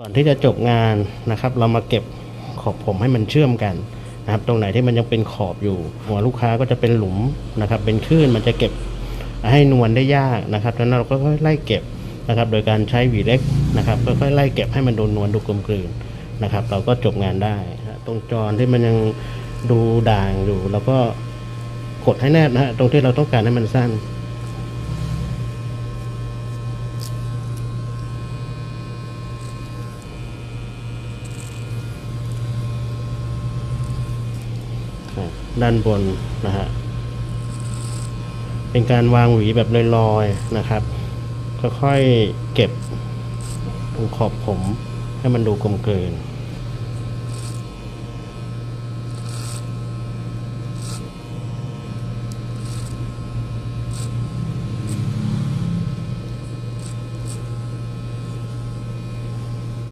ก่อนที่จะจบงานนะครับ เรามาเก็บขอบผมให้มันเชื่อมกันนะครับ ตรงไหนที่มันยังเป็นขอบอยู่ หัวลูกค้าก็จะเป็นหลุมนะครับ เป็นคลื่นมันจะเก็บให้นวลได้ยากนะครับดังนั้นเราก็ค่อยไล่เก็บนะครับ โดยการใช้หวีเล็กนะครับค่อยๆไล่เก็บให้มันโดูนวลดูกลมกลืนนะครับ เราก็จบงานได้ ตรงจรที่มันยังดูด่างอยู่เราก็กดให้แนบนะฮะตรงที่เราต้องการให้มันสั้น ด้านบนนะฮะเป็นการวางหวีแบบลอยๆนะครับค่อยๆเก็บตรงขอบผมให้มันดูกลมเกลืน